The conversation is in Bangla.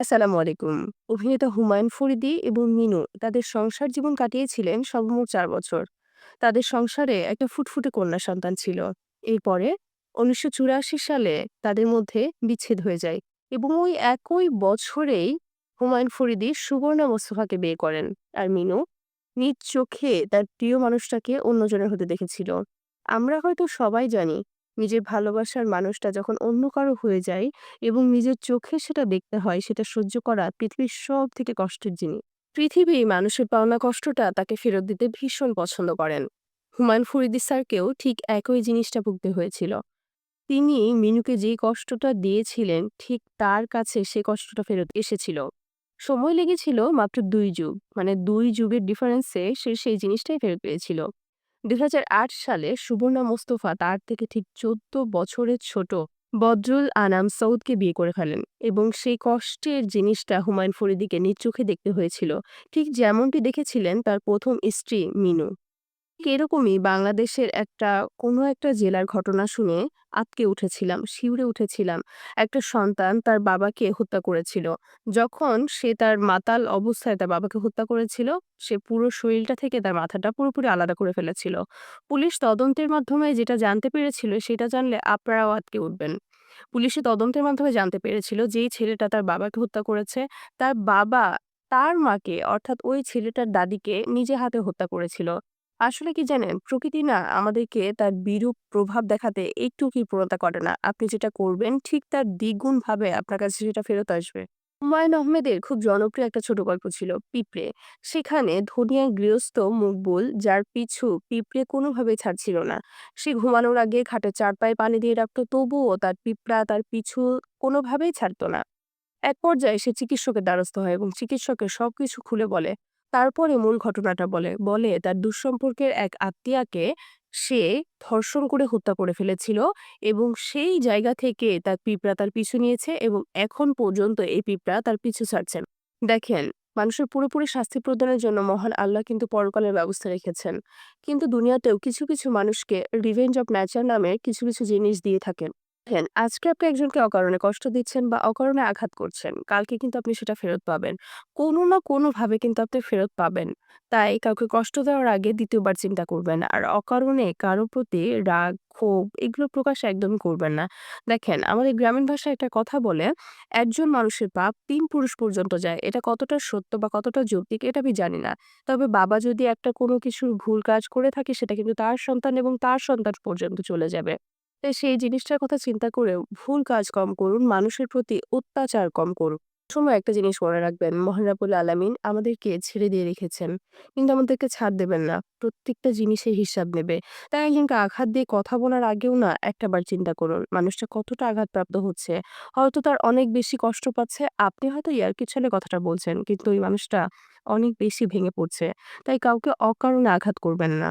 আসসালামু আলাইকুম। অভিনেতা হুমায়ুন ফরিদি এবং মিনু তাদের সংসার জীবন কাটিয়েছিলেন সর্বমোট চার বছর। তাদের সংসারে একটা ফুটফুটে কন্যা সন্তান ছিল। এরপরে ১৯৮৪ সালে তাদের মধ্যে বিচ্ছেদ হয়ে যায় এবং ওই একই বছরেই হুমায়ুন ফরিদি সুবর্ণা মোস্তফাকে বিয়ে করেন। আর মিনু নিজ চোখে তার প্রিয় মানুষটাকে অন্যজনের হতে দেখেছিল। আমরা হয়তো সবাই জানি নিজের ভালোবাসার মানুষটা যখন অন্য কারও হয়ে যায় এবং নিজের চোখে সেটা দেখতে হয়, সেটা সহ্য করা পৃথিবীর সব থেকে কষ্টের জিনিস। পৃথিবী মানুষের পাওনা কষ্টটা তাকে ফেরত দিতে ভীষণ পছন্দ করেন। হুমায়ুন ফরিদি স্যারকেও ঠিক একই জিনিসটা ভুগতে হয়েছিল। তিনি মিনুকে যে কষ্টটা দিয়েছিলেন, ঠিক তার কাছে সে কষ্টটা ফেরত এসেছিল। সময় লেগেছিল মাত্র দুই যুগ মানে দুই যুগের ডিফারেন্সে সে সেই জিনিসটাই ফেরত পেয়েছিল। ২০০৮ সালে সুবর্ণা মোস্তফা তার থেকে ঠিক ১৪ বছরের ছোট বদরুল আনাম সৌদকে বিয়ে করে ফেলেন এবং সেই কষ্টের জিনিসটা হুমায়ুন ফরিদিকে নিজ চোখে দেখতে হয়েছিল। ঠিক যেমনটি দেখেছিলেন তার প্রথম স্ত্রী মিনু। ঠিক এরকমই বাংলাদেশের একটা কোনো একটা জেলার ঘটনা শুনে আঁতকে উঠেছিলাম, শিউরে উঠেছিলাম। একটা সন্তান তার বাবাকে হত্যা করেছিল। যখন সে তার মাতাল অবস্থায় তার বাবাকে হত্যা করেছিল, সে পুরো শরীরটা থেকে তার মাথাটা পুরোপুরি আলাদা করে ফেলেছিল। পুলিশ তদন্তের মাধ্যমে যেটা জানতে পেরেছিল সেটা জানলে আপনারাও আঁতকে উঠবেন। পুলিশে তদন্তের মাধ্যমে জানতে পেরেছিল যেই ছেলেটা তার বাবাকে হত্যা করেছে, তার বাবা তার মাকে অর্থাৎ ওই ছেলেটার দাদিকে নিজে হাতে হত্যা করেছিল। আসলে কি জানেন? প্রকৃতি না আমাদেরকে তার বিরূপ প্রভাব দেখাতে একটু কৃপণতা করে না। আপনি যেটা করবেন, ঠিক তার দ্বিগুণ ভাবে আপনার কাছে সেটা ফেরত আসবে। হুমায়ূন আহমেদের খুব জনপ্রিয় একটা ছোট গল্প ছিল, 'পিঁপড়ে'। সেখানে ধনী এক গৃহস্থ মকবুল, যার পিছু পিঁপড়ে কোনোভাবেই ছাড়ছিল না। সে ঘুমানোর আগে খাটের চারপায়ে পানি দিয়ে রাখত, তবুও তার পিঁপড়া তার পিছু কোনোভাবেই ছাড়ত না। এক পর্যায়ে সে চিকিৎসকের দ্বারস্থ হয় এবং চিকিৎসকের সবকিছু খুলে বলে। তারপরে মূল ঘটনাটা বলে। বলে তার দুঃসম্পর্কের এক আত্মীয়াকে সে ধর্ষণ করে হত্যা করে ফেলেছিল এবং সেই জায়গা থেকে তার পিঁপড়া তার পিছু নিয়েছে এবং এখন পর্যন্ত এই পিঁপড়া তার পিছু ছাড়ছেন। দেখেন, মানুষের পুরোপুরি শাস্তি প্রদানের জন্য মহান আল্লাহ কিন্তু পরকালের ব্যবস্থা রেখেছেন। কিন্তু দুনিয়াতেও কিছু, কিছু মানুষকে রিভেঞ্জ অফ নেচার নামের কিছু, কিছু জিনিস দিয়ে থাকেন। দেখেন, আজকে আপনি একজনকে অকারণে কষ্ট দিচ্ছেন বা অকারণে আঘাত করছেন। কালকে কিন্তু আপনি সেটা ফেরত পাবেন। কোনো না কোনোভাবে কিন্তু আপনি ফেরত পাবেন। তাই কাউকে কষ্ট দেওয়ার আগে দ্বিতীয়বার চিন্তা করবেন। আর অকারণে কারও প্রতি রাগ, ক্ষোভ এগুলো প্রকাশ একদমই করবেন না। দেখেন, আমাদের গ্রামীণ ভাষায় একটা কথা বলে, "একজন মানুষের পাপ ৩ পুরুষ পর্যন্ত যায়।" এটা কতটা সত্য বা কতটা যৌক্তিক এটা আমি জানি না। তবে বাবা যদি একটা কোনো কিছুর ভুল কাজ করে থাকে সেটা কিন্তু তার সন্তান এবং তার সন্তান পর্যন্ত চলে যাবে। তাই সেই জিনিসটার কথা চিন্তা করেও ভুল কাজ কম করুন, মানুষের প্রতি অত্যাচার কম করুন। সময় একটা জিনিস মনে রাখবেন, মহান রাব্বুল আলামিন আমাদেরকে ছেড়ে দিয়ে রেখেছেন। কিন্তু আমাদেরকে ছাড় দেবেন না। প্রত্যেকটা জিনিসের হিসাব নেবে। তাই একজনকে আঘাত দিয়ে কথা বলার আগেও না একটাবার চিন্তা করুন, মানুষটা কতটা আঘাতপ্রাপ্ত হচ্ছে। হয়তো তার অনেক বেশি কষ্ট পাচ্ছে। আপনি হয়তো ইয়ার্কি ছলে কথাটা বলছেন। কিন্তু ওই মানুষটা অনেক বেশি ভেঙে পড়ছে। তাই কাউকে অকারণে আঘাত করবেন না।